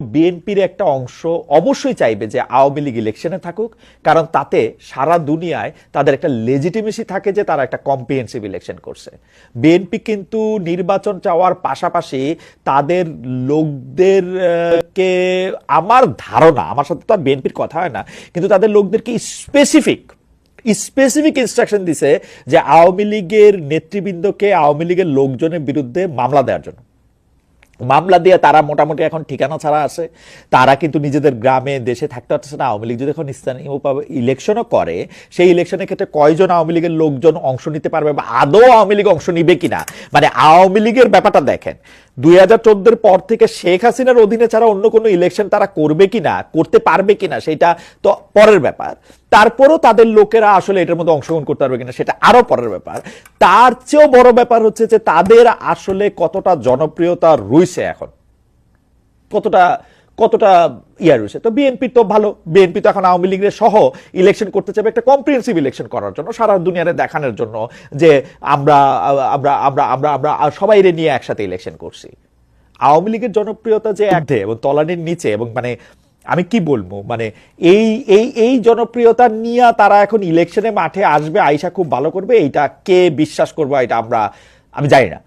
বিএনপির একটা অংশ অবশ্যই চাইবে যে আওয়ামী লীগ ইলেকশনে থাকুক, কারণ তাতে সারা দুনিয়ায় তাদের একটা লেজিটিমেসি থাকে যে তারা একটা কম্প্রিহেন্সিভ ইলেকশন করছে। বিএনপি কিন্তু নির্বাচন চাওয়ার পাশাপাশি তাদের লোকদের কে আমার ধারণা, আমার সাথে তো আর বিএনপির কথা হয় না, কিন্তু তাদের লোকদেরকে স্পেসিফিক স্পেসিফিক ইনস্ট্রাকশন দিছে যে আওয়ামী লীগের নেতৃবৃন্দকে, আওয়ামী লীগের লোকজনের বিরুদ্ধে মামলা দেওয়ার জন্য। মামলা দিয়ে তারা মোটামুটি এখন ঠিকানা ছাড়া আছে। তারা কিন্তু নিজেদের গ্রামে, দেশে থাকতে পারছে না। আওয়ামী লীগ যদি এখন স্থানীয়ভাবে ইলেকশনের করে, সেই ইলেকশনের ক্ষেত্রে কয়জন আওয়ামী লীগের লোকজন অংশ নিতে পারবে বা আদৌ আওয়ামী লীগ অংশ নিবে কিনা? মানে আওয়ামী লীগের ব্যাপারটা দেখেন। দুই হাজার চোদ্দের পর থেকে শেখ হাসিনার অধীনে ছাড়া অন্য কোনো ইলেকশন তারা করবে কিনা, করতে পারবে কিনা, সেটা তো পরের ব্যাপার। তারপরও তাদের লোকেরা আসলে এটার মধ্যে অংশগ্রহণ করতে পারবে কিনা সেটা আরও পরের ব্যাপার। তার চেয়েও বড় ব্যাপার হচ্ছে যে তাদের আসলে কতটা জনপ্রিয়তা রয়েছে এখন। কতটা কতটা ইয়া রয়েছে তো বিএনপি তো ভালো, বিএনপি তো এখন আওয়ামী লীগের সহ ইলেকশন করতে চাবে একটা কম্প্রিহেন্সিভ ইলেকশন করার জন্য, সারা দুনিয়ারে দেখানোর জন্য যে আমরা আমরা আমরা আমরা আমরা সবাই নিয়ে একসাথে ইলেকশন করছি। আওয়ামী লীগের জনপ্রিয়তা যে এক এবং তলানির নিচে এবং মানে আমি কি বলব? মানে এই এই এই জনপ্রিয়তা নিয়ে তারা এখন ইলেকশনে মাঠে আসবে আইসা খুব ভালো করবে, এইটা কে বিশ্বাস করব, এটা আমরা, আমি জানি না।